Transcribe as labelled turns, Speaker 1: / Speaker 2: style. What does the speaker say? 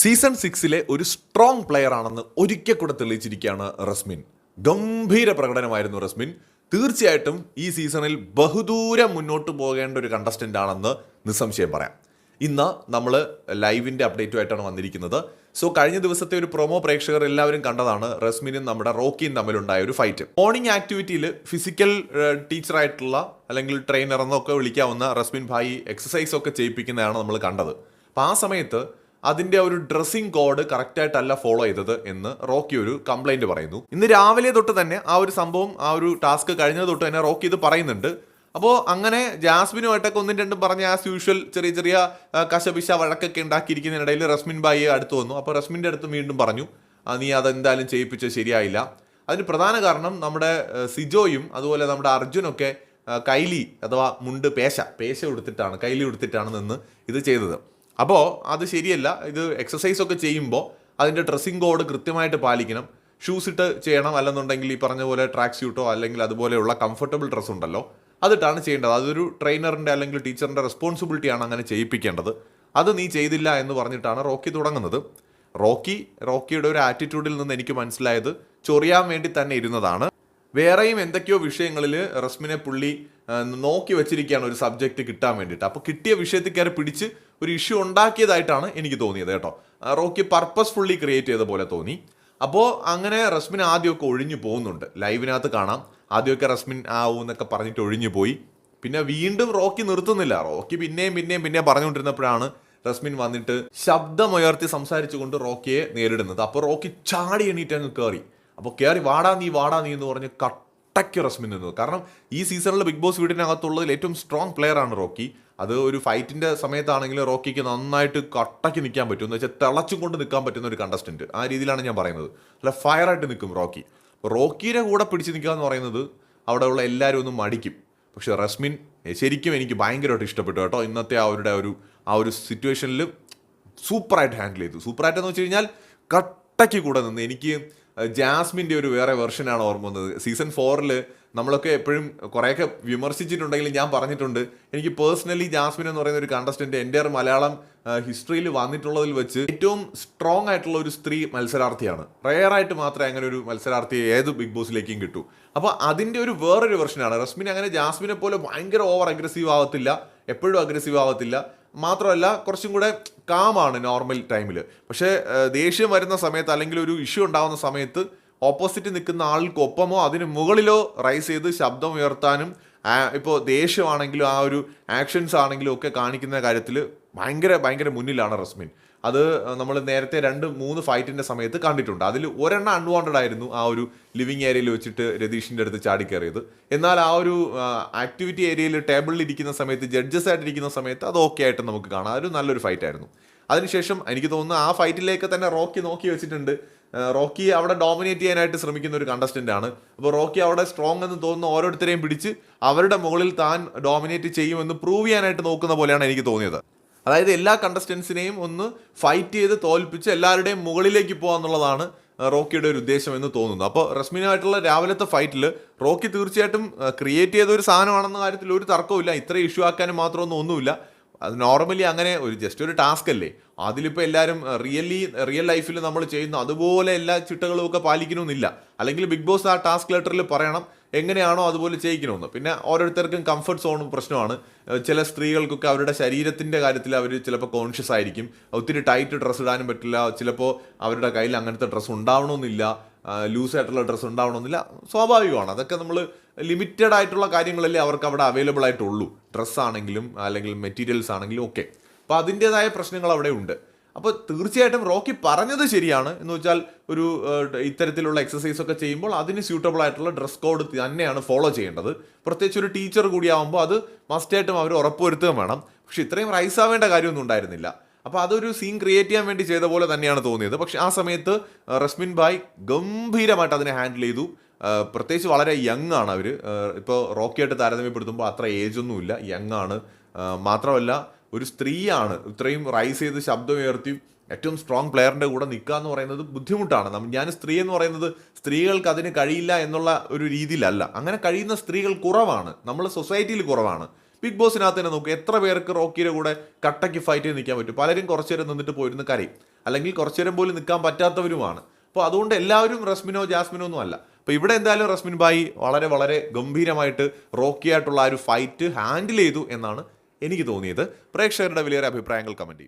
Speaker 1: Season സിക്സിലെ ഒരു strong player ആണെന്ന് ഒരിക്കൽ കൂടെ തെളിയിച്ചിരിക്കുകയാണ് റസ്മിൻ. ഗംഭീര പ്രകടനമായിരുന്നു റസ്മിൻ. തീർച്ചയായിട്ടും ഈ സീസണിൽ ബഹുദൂരം മുന്നോട്ട് പോകേണ്ട ഒരു കണ്ടസ്റ്റന്റ് ആണെന്ന് നിസ്സംശയം പറയാം. ഇന്ന് നമ്മൾ ലൈവിന്റെ അപ്ഡേറ്റുമായിട്ടാണ് വന്നിരിക്കുന്നത്. സോ കഴിഞ്ഞ ദിവസത്തെ ഒരു പ്രൊമോ പ്രേക്ഷകർ എല്ലാവരും കണ്ടതാണ് റസ്മിനും നമ്മുടെ റോക്കിയും തമ്മിലുണ്ടായ ഒരു ഫൈറ്റ് മോർണിംഗ് ആക്ടിവിറ്റിയിൽ ഫിസിക്കൽ ടീച്ചറായിട്ടുള്ള അല്ലെങ്കിൽ ട്രെയിനർ എന്നൊക്കെ വിളിക്കാവുന്ന റസ്മിൻ ഭായി എക്സസൈസ് ഒക്കെ ചെയ്യിപ്പിക്കുന്നതാണ് നമ്മൾ കണ്ടത്. അപ്പോൾ ആ സമയത്ത് അതിന്റെ ഒരു ഡ്രസ്സിംഗ് കോഡ് കറക്റ്റായിട്ടല്ല ഫോളോ ചെയ്തത് എന്ന് റോക്കി ഒരു കംപ്ലൈന്റ് പറയുന്നു. ഇന്ന് രാവിലെ തൊട്ട് തന്നെ ആ ഒരു സംഭവം ആ ഒരു ടാസ്ക് കഴിഞ്ഞത് തൊട്ട് തന്നെ റോക്കി ഇത് പറയുന്നുണ്ട്. അപ്പോൾ അങ്ങനെ ജാസ്മിനുമായിട്ടൊക്കെ ഒന്നും രണ്ടും പറഞ്ഞ ആസ് യൂഷ്വൽ ചെറിയ ചെറിയ കശപിശ വഴക്കൊക്കെ ഉണ്ടാക്കിയിരിക്കുന്നതിനിടയിൽ റസ്മിൻ ബായി അടുത്ത് വന്നു. അപ്പോൾ റസ്മിന്റെ അടുത്ത് വീണ്ടും പറഞ്ഞു "ആ, നീ അതെന്തായാലും ചെയ്യിപ്പിച്ച് ശരിയായില്ല. അതിന് പ്രധാന കാരണം നമ്മുടെ സിജോയും അതുപോലെ നമ്മുടെ അർജുനൊക്കെ കൈലി അഥവാ മുണ്ട് പേശ പേശ കൊടുത്തിട്ടാണ് കൈലി കൊടുത്തിട്ടാണ് നിന്ന് ഇത് ചെയ്തത്. അപ്പോൾ അത് ശരിയല്ല. ഇത് എക്സസൈസ് ഒക്കെ ചെയ്യുമ്പോൾ അതിന്റെ ഡ്രസ്സിങ് കോഡ് കൃത്യമായിട്ട് പാലിക്കണം. ഷൂസ് ഇട്ട് ചെയ്യണം അല്ലെന്നുണ്ടെങ്കിൽ ഈ പറഞ്ഞ പോലെ ട്രാക്ക് സ്യൂട്ടോ അല്ലെങ്കിൽ അതുപോലെയുള്ള കംഫർട്ടബിൾ ഡ്രസ്സ് ഉണ്ടല്ലോ. അതിട്ടാണ് ചെയ്യേണ്ടത്. അതൊരു ട്രെയിനറിന്റെ അല്ലെങ്കിൽ ടീച്ചറിന്റെ റെസ്പോൺസിബിലിറ്റിയാണ് അങ്ങനെ ചെയ്യിപ്പിക്കേണ്ടത്. അത് നീ ചെയ്തില്ല എന്ന് പറഞ്ഞിട്ടാണ് റോക്കി തുടങ്ങുന്നത്. റോക്കി റോക്കിയുടെ ഒരു ആറ്റിറ്റ്യൂഡിൽ നിന്ന് എനിക്ക് മനസ്സിലായത് ചൊറിയാൻ വേണ്ടി തന്നെ ഇരുന്നതാണ്. വേറെയും എന്തൊക്കെയോ വിഷയങ്ങളിൽ റസ്മിനെ പുള്ളി നോക്കി വെച്ചിരിക്കുകയാണ് ഒരു സബ്ജക്റ്റ് കിട്ടാൻ വേണ്ടിയിട്ട്. അപ്പോൾ കിട്ടിയ വിഷയത്തിൽ കയറി പിടിച്ച് ഒരു ഇഷ്യൂ ഉണ്ടാക്കിയതായിട്ടാണ് എനിക്ക് തോന്നിയത് കേട്ടോ. റോക്കി പർപ്പസ്ഫുള്ളി ക്രിയേറ്റ് ചെയ്ത പോലെ തോന്നി. അപ്പോൾ അങ്ങനെ റസ്മിൻ ആദ്യമൊക്കെ ഒഴിഞ്ഞു പോകുന്നുണ്ട്. ലൈവിനകത്ത് കാണാം. ആദ്യമൊക്കെ റസ്മിൻ ആവും എന്നൊക്കെ പറഞ്ഞിട്ട് ഒഴിഞ്ഞു പോയി. പിന്നെ വീണ്ടും റോക്കി നിർത്തുന്നില്ല. റോക്കി പിന്നെയും പിന്നെയും പിന്നെയും പറഞ്ഞുകൊണ്ടിരുന്നപ്പോഴാണ് റസ്മിൻ വന്നിട്ട് ശബ്ദമുയർത്തി സംസാരിച്ചുകൊണ്ട് റോക്കിയെ നേരിടുന്നത്. അപ്പോൾ റോക്കി ചാടി എണീറ്റ് അങ്ങ് കയറി അപ്പോൾ കയറി വാടാ നീ വാടാ നീ എന്ന് പറഞ്ഞ് കട്ടയ്ക്ക് റസ്മിൻ നിന്നത്. കാരണം ഈ സീസണിൽ ബിഗ് ബോസ് വീടിനകത്തുള്ളതിൽ ഏറ്റവും സ്ട്രോങ് പ്ലെയർ ആണ് റോക്കി. അത് ഒരു ഫൈറ്റിന്റെ സമയത്താണെങ്കിലും റോക്കിക്ക് നന്നായിട്ട് കട്ടയ്ക്ക് നിൽക്കാൻ പറ്റും. എന്ന് വെച്ചാൽ തിളച്ചും കൊണ്ട് നിൽക്കാൻ പറ്റുന്ന ഒരു കണ്ടസ്റ്റന്റ് ആ രീതിയിലാണ് ഞാൻ പറയുന്നത്. അല്ല ഫയറായിട്ട് നിൽക്കും റോക്കി. റോക്കിയുടെ കൂടെ പിടിച്ച് നിൽക്കുക എന്ന് പറയുന്നത് അവിടെയുള്ള എല്ലാവരും ഒന്ന് മടിക്കും. പക്ഷെ റസ്മിൻ ശരിക്കും എനിക്ക് ഭയങ്കരമായിട്ട് ഇഷ്ടപ്പെട്ടു കേട്ടോ. ഇന്നത്തെ അവരുടെ ഒരു ആ ഒരു സിറ്റുവേഷനിൽ സൂപ്പറായിട്ട് ഹാൻഡിൽ ചെയ്തു. സൂപ്പറായിട്ടെന്ന് വെച്ച് കഴിഞ്ഞാൽ കട്ടയ്ക്ക് കൂടെ നിന്ന് എനിക്ക് ജാസ്മിന്റെ ഒരു വേറെ വെർഷനാണ് ഓർമ്മ വന്നത്. സീസൺ ഫോറിൽ നമ്മളൊക്കെ എപ്പോഴും കുറേയൊക്കെ വിമർശിച്ചിട്ടുണ്ടെങ്കിലും ഞാൻ പറഞ്ഞിട്ടുണ്ട്. എനിക്ക് പേഴ്സണലി ജാസ്മിൻ എന്ന് പറയുന്ന ഒരു കണ്ടസ്റ്റന്റ് എന്റെ മലയാളം ഹിസ്റ്ററിയിൽ വന്നിട്ടുള്ളതിൽ വെച്ച് ഏറ്റവും സ്ട്രോങ് ആയിട്ടുള്ള ഒരു സ്ത്രീ മത്സരാർത്ഥിയാണ്. റെയർ ആയിട്ട് മാത്രമേ അങ്ങനെ ഒരു മത്സരാർത്ഥിയെ ഏത് ബിഗ് ബോസിലേക്കും കിട്ടൂ. അപ്പോൾ അതിന്റെ ഒരു വേറൊരു വെർഷനാണ്. റസ്മിൻ അങ്ങനെ ജാസ്മിനെ പോലെ ഭയങ്കര ഓവർ അഗ്രസീവ് ആവത്തില്ല. എപ്പോഴും അഗ്രസീവ് ആവത്തില്ല. മാത്രമല്ല കുറച്ചും കൂടെ കാമാണ് നോർമൽ ടൈമിൽ പക്ഷേ ദേഷ്യം വരുന്ന സമയത്ത് അല്ലെങ്കിൽ ഒരു ഇഷ്യൂ ഉണ്ടാകുന്ന സമയത്ത് ഓപ്പോസിറ്റ് നിൽക്കുന്ന ആൾക്കൊപ്പമോ അതിന് മുകളിലോ റൈസ് ചെയ്ത് ശബ്ദം ഉയർത്താനും ഇപ്പോൾ ദേഷ്യമാണെങ്കിലും ആ ഒരു ആക്ഷൻസ് ആണെങ്കിലും ഒക്കെ കാണിക്കുന്ന കാര്യത്തിൽ ഭയങ്കര ഭയങ്കര മുന്നിലാണ് റസ്മിൻ. അത് നമ്മൾ നേരത്തെ രണ്ട് മൂന്ന് ഫൈറ്റിന്റെ സമയത്ത് കണ്ടിട്ടുണ്ട്. അതിൽ ഒരെണ്ണം അൺവാണ്ടഡ് ആയിരുന്നു ആ ഒരു ലിവിങ് ഏരിയയിൽ വെച്ചിട്ട് രതീഷിന്റെ അടുത്ത് ചാടിക്കയറിയത് എന്നാൽ ആ ഒരു ആക്ടിവിറ്റി ഏരിയയിൽ ടേബിളിൽ ഇരിക്കുന്ന സമയത്ത് ജഡ്ജസ് ആയിട്ടിരിക്കുന്ന സമയത്ത് അത് ഓക്കെ ആയിട്ട് നമുക്ക് കാണാം. അതൊരു നല്ലൊരു ഫൈറ്റ് ആയിരുന്നു. അതിനുശേഷം എനിക്ക് തോന്നുന്നു ആ ഫൈറ്റിലേക്ക് തന്നെ റോക്കി നോക്കി വെച്ചിട്ടുണ്ട്. റോക്കി അവിടെ ഡോമിനേറ്റ് ചെയ്യാനായിട്ട് ശ്രമിക്കുന്ന ഒരു കണ്ടസ്റ്റന്റ് ആണ്. അപ്പോൾ റോക്കി അവിടെ സ്ട്രോങ് എന്ന് തോന്നുന്ന ഓരോരുത്തരെയും പിടിച്ച് അവരുടെ മുകളിൽ താൻ ഡോമിനേറ്റ് ചെയ്യുമെന്ന് പ്രൂവ് ചെയ്യാനായിട്ട് നോക്കുന്ന പോലെയാണ് എനിക്ക് തോന്നിയത്. അതായത് എല്ലാ കണ്ടസ്റ്റൻസിനെയും ഒന്ന് ഫൈറ്റ് ചെയ്ത് തോൽപ്പിച്ച് എല്ലാവരുടെയും മുകളിലേക്ക് പോകാന്നുള്ളതാണ് റോക്കിയുടെ ഒരു ഉദ്ദേശം എന്ന് തോന്നുന്നു. അപ്പോൾ റസ്മിനുമായിട്ടുള്ള രാവിലത്തെ ഫൈറ്റിൽ റോക്കി തീർച്ചയായിട്ടും ക്രിയേറ്റ് ചെയ്ത ഒരു സാധനമാണെന്ന കാര്യത്തിൽ ഒരു തർക്കവുമില്ല. ഇത്ര ഇഷ്യൂ ആക്കാനും മാത്രമൊന്നും ഒന്നുമില്ല. അത് നോർമലി അങ്ങനെ ഒരു ജസ്റ്റ് ഒരു ടാസ്ക് അല്ലേ? അതിലിപ്പോൾ എല്ലാവരും റിയലി റിയൽ ലൈഫിൽ നമ്മൾ ചെയ്യുന്ന അതുപോലെ എല്ലാ ചിട്ടകളും ഒക്കെ പാലിക്കണമെന്നില്ല. അല്ലെങ്കിൽ ബിഗ് ബോസ് ആ ടാസ്ക് ലെറ്ററിൽ പറയണം എങ്ങനെയാണോ അതുപോലെ ചെയ്യിക്കണമെന്ന്. പിന്നെ ഓരോരുത്തർക്കും കംഫർട്ട് സോണും പ്രശ്നമാണ്. ചില സ്ത്രീകൾക്കൊക്കെ അവരുടെ ശരീരത്തിന്റെ കാര്യത്തിൽ അവർ ചിലപ്പോൾ കോൺഷ്യസ് ആയിരിക്കും. ഒത്തിരി ടൈറ്റ് ഡ്രസ്സ് ഇടാനും പറ്റില്ല. ചിലപ്പോൾ അവരുടെ കയ്യിൽ അങ്ങനത്തെ ഡ്രസ്സ് ഉണ്ടാവണമെന്നില്ല. ലൂസ് ആയിട്ടുള്ള ഡ്രസ്സ് ഉണ്ടാവണമെന്നില്ല. സ്വാഭാവികമാണ്. അതൊക്കെ നമ്മൾ ലിമിറ്റഡ് ആയിട്ടുള്ള കാര്യങ്ങളല്ലേ അവർക്ക് അവിടെ അവൈലബിൾ ആയിട്ടുള്ളൂ. ഡ്രസ്സ് ആണെങ്കിലും അല്ലെങ്കിൽ മെറ്റീരിയൽസ് ആണെങ്കിലും ഒക്കെ. അപ്പോൾ അതിന്റെതായ പ്രശ്നങ്ങൾ അവിടെ ഉണ്ട്. അപ്പോൾ തീർച്ചയായിട്ടും റോക്കി പറഞ്ഞത് ശരിയാണ്. എന്ന് വെച്ചാൽ ഒരു ഇത്തരത്തിലുള്ള എക്സസൈസ് ഒക്കെ ചെയ്യുമ്പോൾ അതിന് സ്യൂട്ടബിൾ ആയിട്ടുള്ള ഡ്രസ് കോഡ് തന്നെയാണ് ഫോളോ ചെയ്യേണ്ടത്. പ്രത്യേകിച്ച് ഒരു ടീച്ചർ കൂടിയാവുമ്പോൾ അത് മസ്റ്റായിട്ടും അവർ ഉറപ്പുവരുത്തുകയും വേണം. പക്ഷെ ഇത്രയും റൈസ് ആവേണ്ട കാര്യമൊന്നും ഉണ്ടായിരുന്നില്ല. അപ്പോൾ അതൊരു സീൻ ക്രിയേറ്റ് ചെയ്യാൻ വേണ്ടി ചെയ്ത പോലെ തന്നെയാണ് തോന്നിയത്. പക്ഷേ ആ സമയത്ത് റസ്മിൻ ഭായ് ഗംഭീരമായിട്ട് അതിനെ ഹാൻഡിൽ ചെയ്തു. പ്രത്യേകിച്ച് വളരെ യങ് ആണ് അവർ ഇപ്പോൾ റോക്കിയായിട്ട് താരതമ്യപ്പെടുത്തുമ്പോൾ അത്ര ഏജ് ഒന്നുമില്ല യങ് ആണ്. മാത്രമല്ല ഒരു സ്ത്രീയാണ് ഇത്രയും റൈസ് ചെയ്ത് ശബ്ദമുയർത്തി ഏറ്റവും സ്ട്രോങ് പ്ലെയറിന്റെ കൂടെ നിൽക്കുക എന്ന് പറയുന്നത് ബുദ്ധിമുട്ടാണ്. ഞാൻ സ്ത്രീ എന്ന് പറയുന്നത് സ്ത്രീകൾക്ക് അതിന് കഴിയില്ല എന്നുള്ള ഒരു രീതിയിലല്ല. അങ്ങനെ കഴിയുന്ന സ്ത്രീകൾ കുറവാണ്. നമ്മൾ സൊസൈറ്റിയിൽ കുറവാണ്. ബിഗ് ബോസിനകത്ത് തന്നെ നോക്കുക എത്ര പേർക്ക് റോക്കിയുടെ കൂടെ കട്ടയ്ക്ക് ഫൈറ്റ് ചെയ്ത് നിൽക്കാൻ പറ്റും? പലരും കുറച്ചു നേരം നിന്നിട്ട് പോയിരുന്ന് കരയും. അല്ലെങ്കിൽ കുറച്ചു നേരം പോലും നിൽക്കാൻ പറ്റാത്തവരുമാണ്. അപ്പോൾ അതുകൊണ്ട് എല്ലാവരും റസ്മിനോ ജാസ്മിനോ ഒന്നും അല്ല. അപ്പോൾ ഇവിടെ എന്തായാലും റസ്മിൻ ബായി വളരെ വളരെ ഗംഭീരമായിട്ട് റോക്കിയായിട്ടുള്ള ആ ഒരു ഫൈറ്റ് ഹാൻഡിൽ ചെയ്തു എന്നാണ് എനിക്ക് തോന്നിയത്. പ്രേക്ഷകരുടെ വലിയൊരു അഭിപ്രായങ്ങൾ കമന്റ് ചെയ്യും